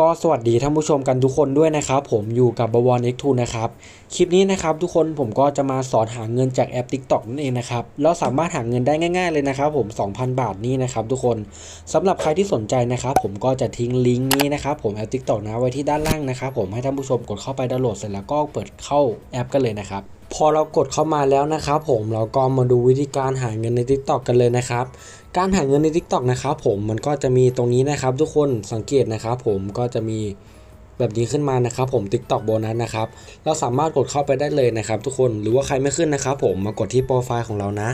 ก็สวัสดีท่านผู้ชมกันทุกคนด้วยนะครับ ผมอยู่กับบวร X2 นะครับ คลิปนี้นะครับทุกคนผมก็จะมาสอนหาเงินจากแอป TikTok นั่นเองนะครับแล้วสามารถหาเงินได้ง่าย ๆเลยนะครับ ผม 2,000 บาทนี่นะครับทุกคนสำหรับใครที่สนใจนะครับ ผมก็จะทิ้งลิงก์นี้นะครับผมแอป TikTok นะไว้ที่ด้านล่างนะครับผมให้ท่านผู้ชมกดเข้าไปดาวน์โหลดเสร็จแล้วก็เปิดเข้าแอปกันเลยนะครับ พอเรากดเข้ามาแล้วนะครับผมเราก็มาดูวิธีการหาเงินใน TikTok กันเลยนะครับการหาเงินใน TikTok นะครับผมมันก็จะมีตรงนี้นะครับ ทุกคนสังเกตนะครับผมก็จะมีแบบนี้ขึ้นมานะครับผม TikTok โบนัสนะครับ เราสามารถกดเข้าไปได้เลยนะครับ ทุกคนหรือว่าใครไม่ขึ้นนะครับผมมากดที่โปรไฟล์ของเรานะ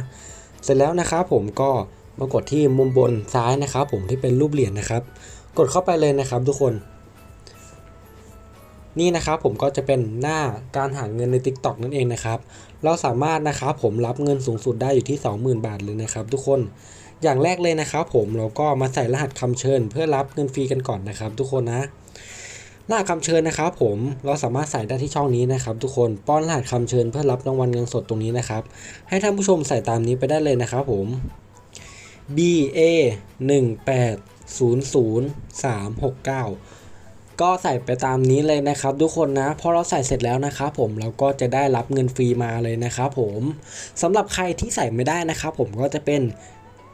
เสร็จแล้วนะครับผมก็มากดที่มุมบนซ้ายนะครับผมที่เป็นรูปเหรียญนะครับ กดเข้าไปเลยนะครับ ทุกคน นี่นะครับผมก็จะเป็นหน้าการหาเงินใน TikTok นั่นเองนะครับ เราสามารถนะครับผมรับเงินสูงสุดได้อยู่ที่ 20,000 บาทเลยนะครับ ทุกคนอย่างแรกเลยนะครับผมเราก็มาใส่รหัสคำเชิญ เพื่อรับเงินฟรีกันก่อนนะครับ ทุกคนนะรหัสคำเชิญนะครับผมเราสามารถใส่ได้ที่ช่องนี้นะครับ ทุกคนป้อนรหัสคำเชิญเพื่อรับรางวัลเงินสดตรงนี้นะครับ ให้ท่านผู้ชมใส่ตามนี้ไปได้เลยนะครับผม B A 1 8 0 0 3 6 9 ก็ใส่ไปตามนี้เลยนะครับทุกคนนะพอเราใส่เสร็จแล้วนะครับผมเราก็จะได้รับเงินฟรีมาเลยนะครับผมสำหรับใครที่ใส่ไม่ได้นะครับผมก็จะเป็น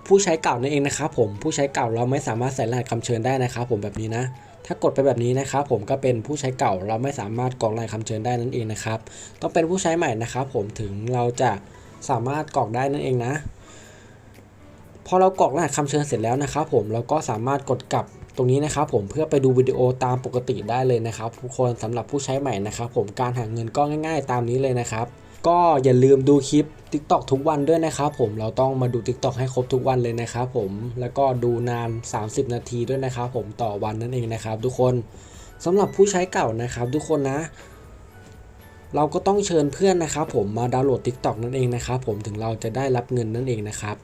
ผู้ใช้เก่านั่นเองนะครับผมผู้ใช้เก่าเราไม่สามารถใส่รหัสคำเชิญได้นะครับผมแบบนี้นะ ถ้ากดไปแบบนี้นะครับผมก็เป็นผู้ใช้เก่าเราไม่สามารถกรอกรหัสคำเชิญได้นั่นเองนะครับต้องเป็นผู้ใช้ใหม่นะครับผมถึงเราจะสามารถกรอกได้นั่นเองนะพอเรากรอกรหัสคำเชิญเสร็จแล้วนะครับผมเราก็สามารถกดกลับ ตรงนี้นะครับผมเพื่อไปดูวิดีโอตามปกติได้เลยนะครับทุกคนสำหรับผู้ใช้ใหม่นะครับผมการหาเงินก็ง่าย ๆ ตามนี้เลยนะครับก็อย่าลืมดูคลิป TikTok ทุกวันด้วยนะครับผมเราต้องมาดู TikTok ให้ครบทุกวันเลยนะครับผมแล้วก็ดูนาน 30 นาทีด้วยนะครับผมต่อวันนั่นเองนะครับ ทุกคนสำหรับผู้ใช้เก่านะครับ ทุกคนนะ เราก็ต้องเชิญเพื่อนนะครับ ผมมาดาวน์โหลด TikTok นั่นเองนะครับผมถึงเราจะได้รับเงินนั่นเองนะครับ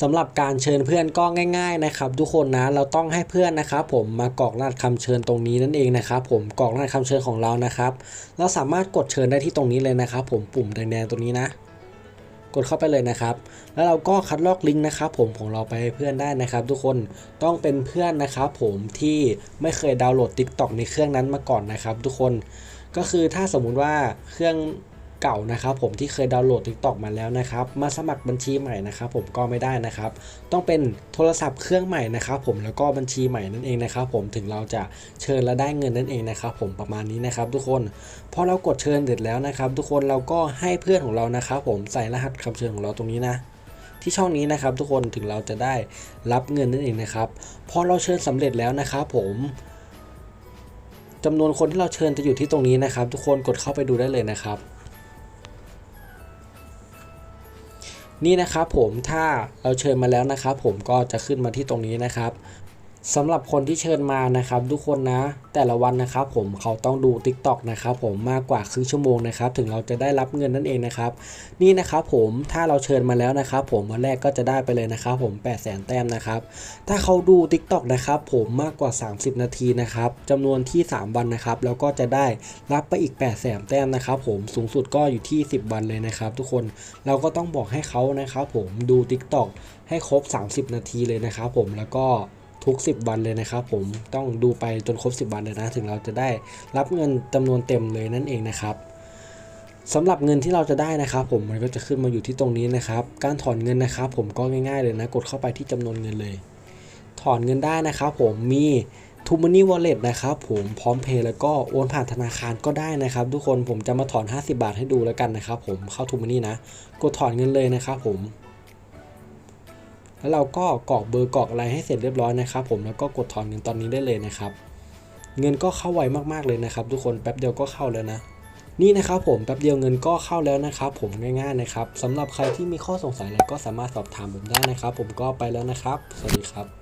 สำหรับการเชิญเพื่อนก็ง่าย ๆนะครับ ทุกคนนะเราต้องให้เพื่อนนะครับ ผมมากรอกรหัสคำเชิญตรงนี้นั่นเองนะครับผมกรอกรหัสคำเชิญของเรานะครับ เราสามารถกดเชิญได้ที่ตรงนี้เลยนะครับ ผมปุ่มแดงๆตรงนี้นะ กดเข้าไปเลยนะครับ แล้วเราก็คัดลอกลิงก์นะครับผมของเราไปให้เพื่อนได้นะครับ ทุกคนต้องเป็นเพื่อนนะครับ ผมที่ไม่เคยดาวน์โหลด TikTok ในเครื่องนั้นมาก่อนนะครับ ทุกคนก็คือถ้าสมมุติว่าเครื่อง เก่านะครับผมที่เคยดาวน์โหลด TikTok มาแล้วนะครับมาสมัครบัญชีใหม่นะครับผมก็ไม่ได้นะครับ ต้องเป็นโทรศัพท์เครื่องใหม่นะครับผมแล้วก็บัญชีใหม่นั่นเองนะครับผมถึงเราจะเชิญและได้เงินนั่นเองนะครับผมประมาณนี้นะครับทุกคนพอเรากดเชิญเสร็จแล้วนะครับ ทุกคนเราก็ให้เพื่อนของเรานะครับผมใส่รหัสคำเชิญของเราตรงนี้นะที่ช่องนี้นะครับทุกคนถึงเราจะได้รับเงินนั่นเองนะครับพอเราเชิญสำเร็จแล้วนะครับผมจำนวนคนที่เราเชิญจะอยู่ที่ตรงนี้นะครับ ทุกคนกดเข้าไปดูได้เลยนะครับ นี่นะครับผมถ้าเราเชิญมาแล้วนะครับผมก็จะขึ้นมาที่ตรงนี้นะครับ สำหรับคนที่เชิญมานะครับทุกคนนะ แต่ละวันนะครับผมเขาต้องดู TikTok นะครับผมมากกว่าครึ่งชั่วโมงนะครับถึงเราจะได้รับเงินนั่นเองนะครับนี่นะครับผมถ้าเราเชิญมาแล้วนะครับผมวันแรกก็จะได้ไปเลยนะครับผม8 0 0 0 0 0แต้มนะครับถ้าเขาดู TikTok นะครับผมมากกว่า 30 นาทีนะครับจำนวนที่ 3 วันนะครับแล้วก็จะได้รับไปอีก8 0 0 0 0 0แต้มนะครับผมสูงสุดก็อยู่ที่ 10 วันเลยนะครับ ทุกคนเราก็ต้องบอกให้เขานะครับผมดู TikTok ให้ครบ 30 นาทีเลยนะครับผมแล้วก็ ทุก 10 วันเลยนะครับผมต้องดูไปจนครบ 10 วันเลยนะ ถึงเราจะได้รับเงินจำนวนเต็มเลยนั่นเองนะครับสำหรับเงินที่เราจะได้นะครับ ผมมันก็จะขึ้นมาอยู่ที่ตรงนี้นะครับ การถอนเงินนะครับ ผมก็ง่ายๆเลยนะ กดเข้าไปที่จำนวนเงินเลย ถอนเงินได้นะครับผมมี t ูม n นี่วอลเล็ตนะครับผมพร้อมเพย์แล้วก็โอนผ่านธนาคารก็ได้นะครับ ทุกคนผมจะมาถอน 50 บาทให้ดูแล้วกันนะครับ ผมเข้า t ูม n นี่นะ กดถอนเงินเลยนะครับผม แล้วเราก็กรอกเบอร์กรอกอะไรให้เสร็จเรียบร้อยนะครับ ผมแล้วก็กดถอนเงินตอนนี้ได้เลยนะครับ เงินก็เข้าไวมากๆเลยนะครับ ทุกคนแป๊บเดียวก็เข้าแล้วนะ นี่นะครับผมแป๊บเดียวเงินก็เข้าแล้วนะครับ ผมง่ายๆนะครับสำหรับใครที่มีข้อสงสัยอะไรก็สามารถสอบถามผมได้นะครับ ผมก็ไปแล้วนะครับ สวัสดีครับ